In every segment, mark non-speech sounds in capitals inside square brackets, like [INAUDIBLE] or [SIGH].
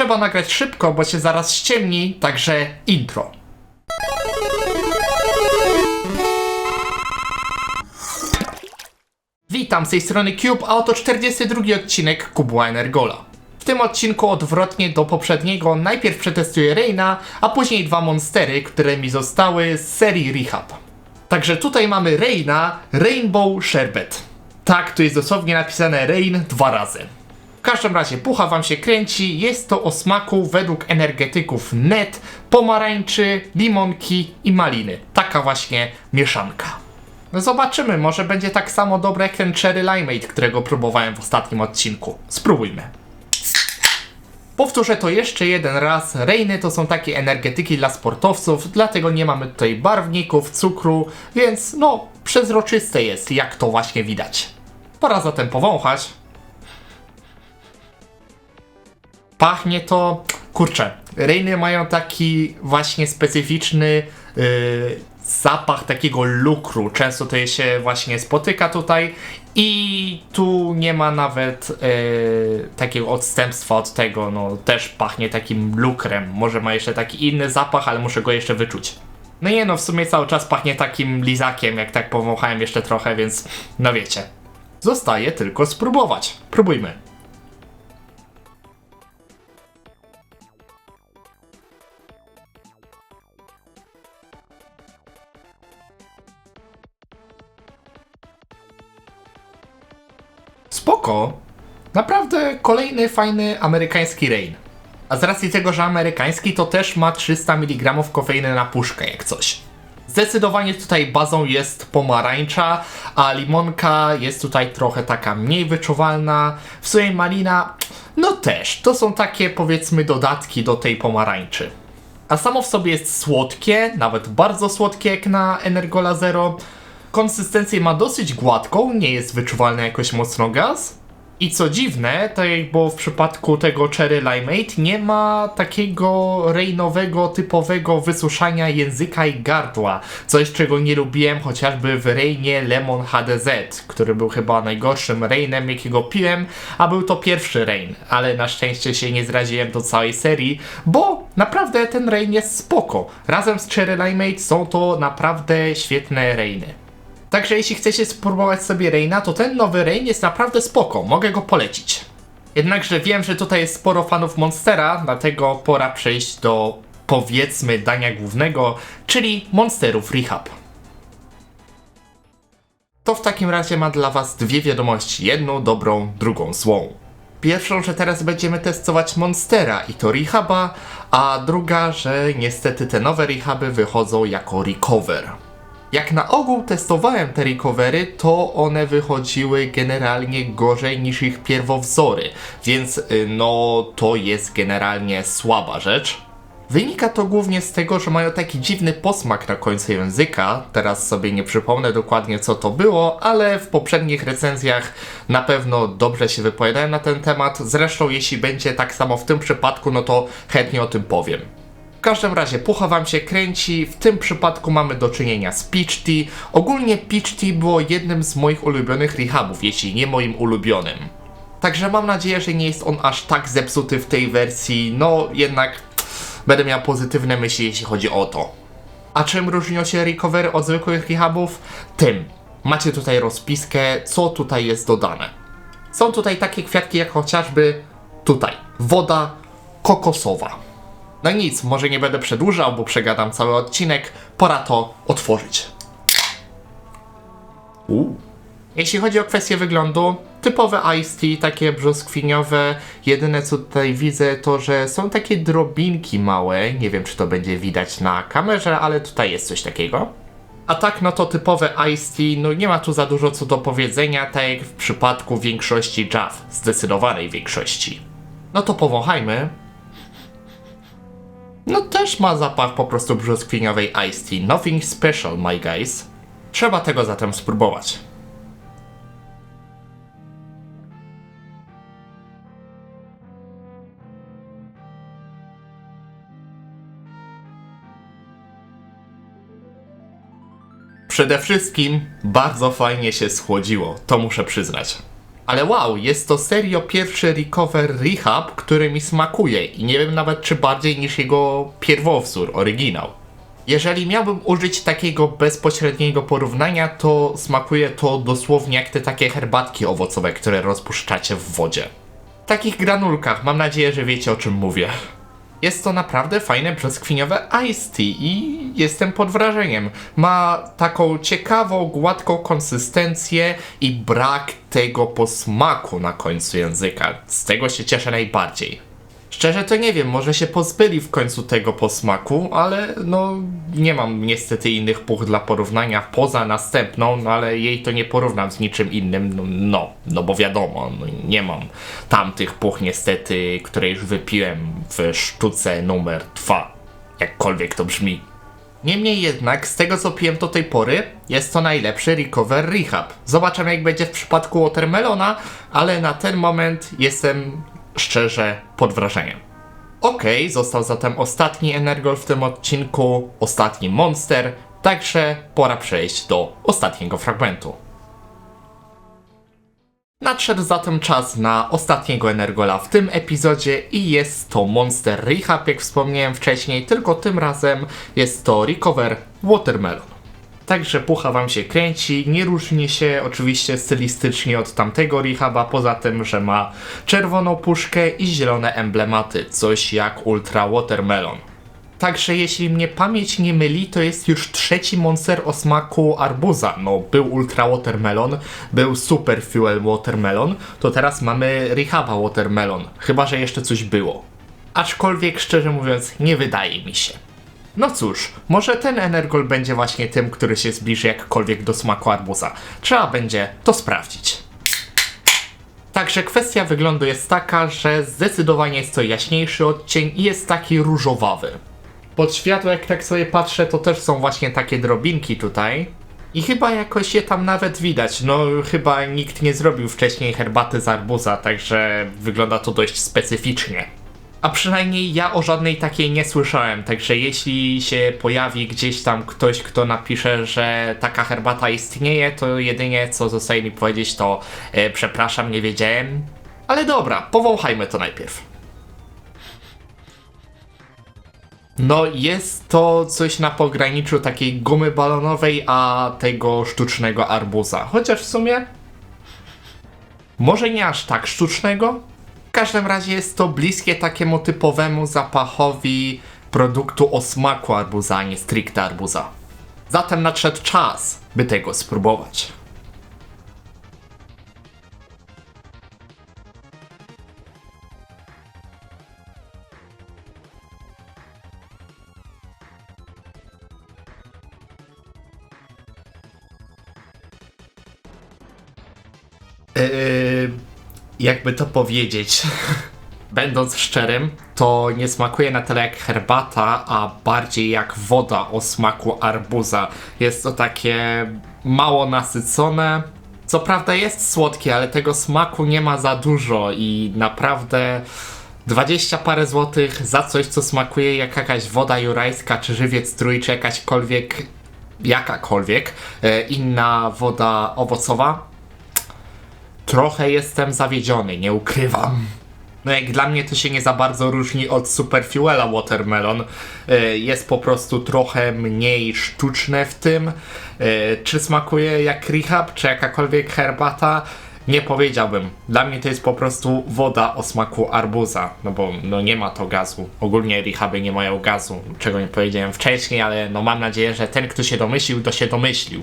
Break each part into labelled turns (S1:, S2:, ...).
S1: Trzeba nagrać szybko, bo się zaraz ściemni, także intro. Witam z tej strony Cube, a oto 42 odcinek Kubła Energola. W tym odcinku odwrotnie do poprzedniego najpierw przetestuję Reina, a później dwa monstery, które mi zostały z serii Rehab. Także tutaj mamy Reina Rainbow Sherbet. Tak, tu jest dosłownie napisane Rain dwa razy. W każdym razie pucha wam się kręci, jest to o smaku według energetyków net, pomarańczy, limonki i maliny. Taka właśnie mieszanka. No zobaczymy, może będzie tak samo dobre jak ten Cherry Limeade, którego próbowałem w ostatnim odcinku. Spróbujmy. Powtórzę to jeszcze jeden raz. Rejny to są takie energetyki dla sportowców, dlatego nie mamy tutaj barwników, cukru, więc no, przezroczyste jest, jak to właśnie widać. Pora zatem powąchać. Pachnie to. Kurczę, Rejny mają taki właśnie specyficzny yy, zapach takiego lukru. Często to się właśnie spotyka tutaj. I tu nie ma nawet yy, takiego odstępstwa od tego. No też pachnie takim lukrem. Może ma jeszcze taki inny zapach, ale muszę go jeszcze wyczuć. No nie no, w sumie cały czas pachnie takim lizakiem, jak tak powąchałem jeszcze trochę, więc no wiecie. Zostaje tylko spróbować. Próbujmy. Spoko. Naprawdę kolejny fajny amerykański rain. A z racji tego, że amerykański, to też ma 300 mg kofeiny na puszkę, jak coś. Zdecydowanie tutaj bazą jest pomarańcza, a limonka jest tutaj trochę taka mniej wyczuwalna. W sumie malina, no też. To są takie powiedzmy dodatki do tej pomarańczy. A samo w sobie jest słodkie, nawet bardzo słodkie jak na Energola Zero. Konsystencję ma dosyć gładką, nie jest wyczuwalny jakoś mocno gaz. I co dziwne, tak jak było w przypadku tego Cherry Limeade, nie ma takiego rejnowego, typowego wysuszania języka i gardła. Coś, czego nie lubiłem chociażby w Rejnie Lemon HDZ, który był chyba najgorszym Reinem, jakiego piłem, a był to pierwszy Rein. Ale na szczęście się nie zraziłem do całej serii, bo naprawdę ten Rein jest spoko. Razem z Cherry Limeade są to naprawdę świetne Reiny. Także jeśli chcecie spróbować sobie Reina, to ten nowy Rein jest naprawdę spoko, mogę go polecić. Jednakże wiem, że tutaj jest sporo fanów Monstera, dlatego pora przejść do powiedzmy dania głównego, czyli Monsterów Rehab. To w takim razie ma dla was dwie wiadomości, jedną dobrą, drugą złą. Pierwszą, że teraz będziemy testować Monstera i to Rehaba, a druga, że niestety te nowe Rehaby wychodzą jako Recover. Jak na ogół testowałem te recovery, to one wychodziły generalnie gorzej niż ich pierwowzory, więc y, no to jest generalnie słaba rzecz. Wynika to głównie z tego, że mają taki dziwny posmak na końcu języka. Teraz sobie nie przypomnę dokładnie co to było, ale w poprzednich recenzjach na pewno dobrze się wypowiadałem na ten temat. Zresztą jeśli będzie tak samo w tym przypadku, no to chętnie o tym powiem. W każdym razie pucha wam się kręci, w tym przypadku mamy do czynienia z Peach Tea. Ogólnie Peach Tea było jednym z moich ulubionych rehabów, jeśli nie moim ulubionym. Także mam nadzieję, że nie jest on aż tak zepsuty w tej wersji, no jednak będę miał pozytywne myśli, jeśli chodzi o to. A czym różnią się recovery od zwykłych rehabów? Tym. Macie tutaj rozpiskę, co tutaj jest dodane. Są tutaj takie kwiatki jak chociażby tutaj. Woda kokosowa. No nic, może nie będę przedłużał, bo przegadam cały odcinek. Pora to otworzyć. Uuu. Jeśli chodzi o kwestię wyglądu, typowe iced tea, takie brzoskwiniowe. Jedyne co tutaj widzę to, że są takie drobinki małe. Nie wiem czy to będzie widać na kamerze, ale tutaj jest coś takiego. A tak, no to typowe iced tea, no nie ma tu za dużo co do powiedzenia, tak jak w przypadku większości Jaw, zdecydowanej większości. No to powąchajmy. No też ma zapach po prostu brzoskwiniowej iced tea. Nothing special, my guys. Trzeba tego zatem spróbować. Przede wszystkim bardzo fajnie się schłodziło, to muszę przyznać. Ale wow, jest to serio pierwszy Recover Rehab, który mi smakuje i nie wiem nawet czy bardziej niż jego pierwowzór, oryginał. Jeżeli miałbym użyć takiego bezpośredniego porównania, to smakuje to dosłownie jak te takie herbatki owocowe, które rozpuszczacie w wodzie. W takich granulkach, mam nadzieję, że wiecie o czym mówię. Jest to naprawdę fajne brzoskwiniowe iced tea i jestem pod wrażeniem. Ma taką ciekawą, gładką konsystencję i brak tego posmaku na końcu języka. Z tego się cieszę najbardziej. Szczerze to nie wiem, może się pozbyli w końcu tego posmaku, ale no nie mam niestety innych puch dla porównania poza następną, no ale jej to nie porównam z niczym innym, no, no, no bo wiadomo, no, nie mam tamtych puch niestety, które już wypiłem w sztuce numer 2, jakkolwiek to brzmi. Niemniej jednak, z tego co piłem do tej pory, jest to najlepszy Recover Rehab. Zobaczymy jak będzie w przypadku Watermelona, ale na ten moment jestem szczerze pod wrażeniem. Okej, został zatem ostatni Energol w tym odcinku, ostatni Monster, także pora przejść do ostatniego fragmentu. Nadszedł zatem czas na ostatniego Energola w tym epizodzie i jest to Monster Rehab, jak wspomniałem wcześniej, tylko tym razem jest to Recover Watermelon. Także pucha wam się kręci, nie różni się oczywiście stylistycznie od tamtego Rehaba, poza tym, że ma czerwoną puszkę i zielone emblematy, coś jak Ultra Watermelon. Także jeśli mnie pamięć nie myli, to jest już trzeci monster o smaku arbuza. No, był Ultra Watermelon, był Super Fuel Watermelon, to teraz mamy Rehaba Watermelon. Chyba, że jeszcze coś było. Aczkolwiek, szczerze mówiąc, nie wydaje mi się. No cóż, może ten Energol będzie właśnie tym, który się zbliży jakkolwiek do smaku arbuza. Trzeba będzie to sprawdzić. Także kwestia wyglądu jest taka, że zdecydowanie jest to jaśniejszy odcień i jest taki różowawy. Pod światło, jak tak sobie patrzę, to też są właśnie takie drobinki tutaj. I chyba jakoś je tam nawet widać. No, chyba nikt nie zrobił wcześniej herbaty z arbuza, także wygląda to dość specyficznie. A przynajmniej ja o żadnej takiej nie słyszałem, także jeśli się pojawi gdzieś tam ktoś, kto napisze, że taka herbata istnieje, to jedynie co zostaje mi powiedzieć to e, przepraszam, nie wiedziałem. Ale dobra, powąchajmy to najpierw. No, jest to coś na pograniczu takiej gumy balonowej, a tego sztucznego arbuza. Chociaż w sumie. Może nie aż tak sztucznego? W każdym razie jest to bliskie takiemu typowemu zapachowi produktu o smaku arbuza, a nie stricte arbuza. Zatem nadszedł czas, by tego spróbować. Yy, jakby to powiedzieć. [LAUGHS] Będąc szczerym, to nie smakuje na tyle jak herbata, a bardziej jak woda o smaku arbuza. Jest to takie mało nasycone. Co prawda jest słodkie, ale tego smaku nie ma za dużo i naprawdę 20 parę złotych za coś, co smakuje jak jakaś woda jurajska, czy żywiec trój, czy jakaśkolwiek, jakakolwiek e, inna woda owocowa trochę jestem zawiedziony, nie ukrywam. No jak dla mnie to się nie za bardzo różni od Super Fuela Watermelon. E, Jest po prostu trochę mniej sztuczne w tym. E, Czy smakuje jak rehab, czy jakakolwiek herbata? Nie powiedziałbym. Dla mnie to jest po prostu woda o smaku arbuza, no bo no nie ma to gazu. Ogólnie rehaby nie mają gazu, czego nie powiedziałem wcześniej, ale no mam nadzieję, że ten kto się domyślił, to się domyślił.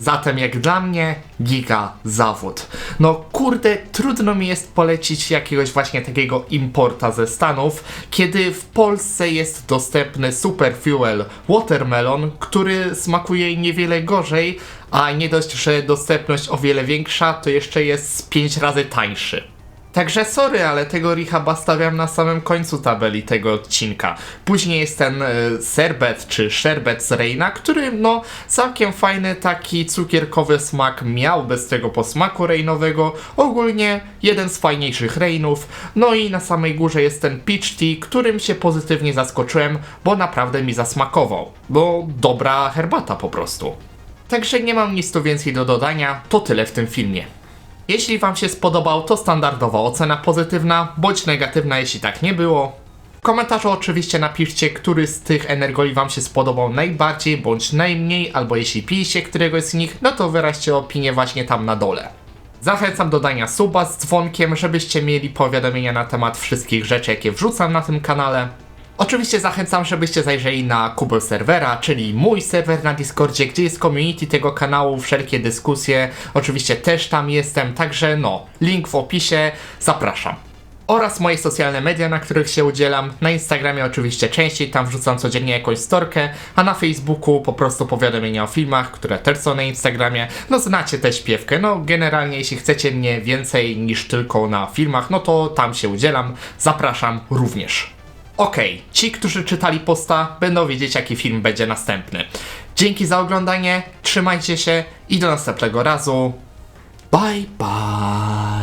S1: Zatem jak dla mnie giga zawód. No kurde, trudno mi jest polecić jakiegoś właśnie takiego importa ze Stanów, kiedy w Polsce jest dostępny Super Fuel Watermelon, który smakuje niewiele gorzej, a nie dość, że dostępność o wiele większa, to jeszcze jest z 5 razy tańszy. Także sorry, ale tego Rehaba stawiam na samym końcu tabeli tego odcinka. Później jest ten e, serbet czy sherbet z Reina, który no całkiem fajny taki cukierkowy smak miał bez tego posmaku reinowego. Ogólnie jeden z fajniejszych Reinów. No i na samej górze jest ten Peach Tea, którym się pozytywnie zaskoczyłem, bo naprawdę mi zasmakował. Bo dobra herbata po prostu. Także nie mam nic tu więcej do dodania, to tyle w tym filmie. Jeśli Wam się spodobał, to standardowa ocena pozytywna, bądź negatywna, jeśli tak nie było. W komentarzu oczywiście napiszcie, który z tych energoli Wam się spodobał najbardziej bądź najmniej, albo jeśli piliście któregoś z nich, no to wyraźcie opinię właśnie tam na dole. Zachęcam do dania suba z dzwonkiem, żebyście mieli powiadomienia na temat wszystkich rzeczy, jakie wrzucam na tym kanale. Oczywiście zachęcam, żebyście zajrzeli na Kubel Serwera, czyli mój serwer na Discordzie, gdzie jest community tego kanału, wszelkie dyskusje. Oczywiście też tam jestem, także no, link w opisie, zapraszam. Oraz moje socjalne media, na których się udzielam. Na Instagramie oczywiście częściej, tam wrzucam codziennie jakąś storkę, a na Facebooku po prostu powiadomienia o filmach, które też są na Instagramie. No znacie tę śpiewkę, no generalnie jeśli chcecie mnie więcej niż tylko na filmach, no to tam się udzielam, zapraszam również. Okej, ci, którzy czytali posta, będą wiedzieć, jaki film będzie następny. Dzięki za oglądanie, trzymajcie się i do następnego razu. Bye bye.